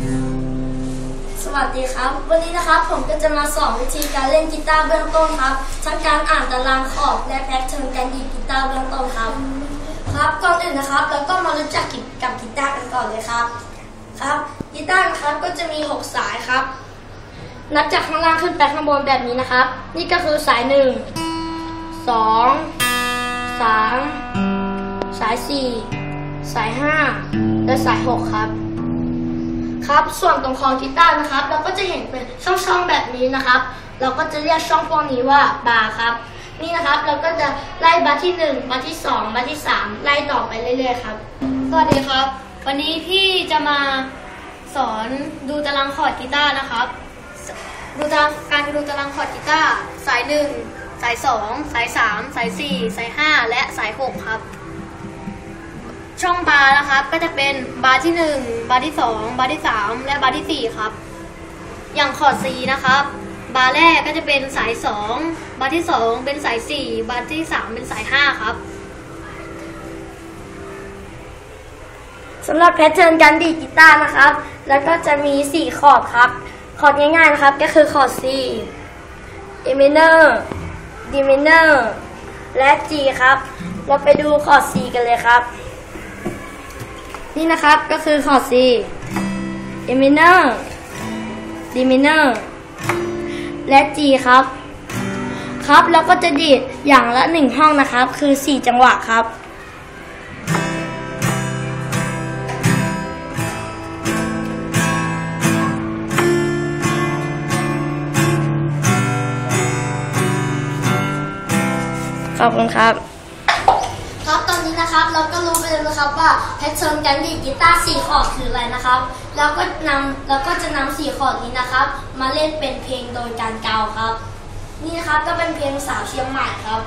สวัสดีครับ วันนี้นะครับผมก็จะมาสอนวิธีการเล่นกีตาร์เบื้องต้นครับ ทั้งการอ่านตารางคอร์ดและแพทเทิร์นการดีดกีตาร์เบื้องต้นครับ ครับก่อนอื่นนะครับเราก็มารู้จักกับกีตาร์กันก่อนเลยครับ ครับกีตาร์นะครับก็จะมี 6 สายครับ นับจากข้างล่างขึ้นไปข้างบนแบบนี้นะครับ นี่ก็คือสาย 1 2 3 สาย 4 สาย 5 และสาย 6 ครับ ครับ ส่วนตรงคอกีตาร์นะครับ เราก็จะเห็นเป็นช่องๆแบบนี้นะครับ เราก็จะเรียกช่องพวกนี้ว่าบาร์ครับ นี่นะครับเราก็จะไล่บาร์ที่ 1 บาร์ที่ 2 บาร์ที่ 3 ไล่ต่อไปเรื่อยๆครับ สวัสดีครับ วันนี้พี่จะมาสอนดูตารางคอร์ดกีตาร์นะครับ ดูตารางการดูตารางคอร์ดกีตาร์สายหนึ่งสายสองสายสามสายสี่สายห้าและสายหกครับ ช่องบาร์นะครับ ก็จะเป็นบาร์ที่หนึ่งบาร์ที่สองบาร์ที่สามและบาร์ที่สี่ครับ อย่างคอร์ดซีนะครับ บาร์แรกก็จะเป็นสายสองบาร์ที่สองเป็นสายสี่บาร์ที่สามเป็นสายห้าครับสำหรับแพทเทิร์นการดีดกีตาร์นะครับ แล้วก็จะมี 4 คอร์ดครับ คอร์ดง่ายๆนะครับ ก็คือคอร์ด C A minor D minor และ G ครับ เราไปดูคอร์ด C กันเลยครับ นี่นะครับก็คือคอร์ด C A minor D minor และ G ครับ ครับแล้วก็จะดีดอย่างละ1ห้องนะครับ คือ 4 จังหวะครับขอบคุณครับ นี้นะครับ เราก็รู้ไปแล้วนะครับว่าแพทเทิร์นการดีดกีตาร์4คอร์ดคืออะไรนะครับ เราก็นำเราก็จะนำ4คอร์ดนี้นะครับ มาเล่นเป็นเพลงโดยการเกาครับ นี่นะครับก็เป็นเพลงสาวเชียงใหม่ครับ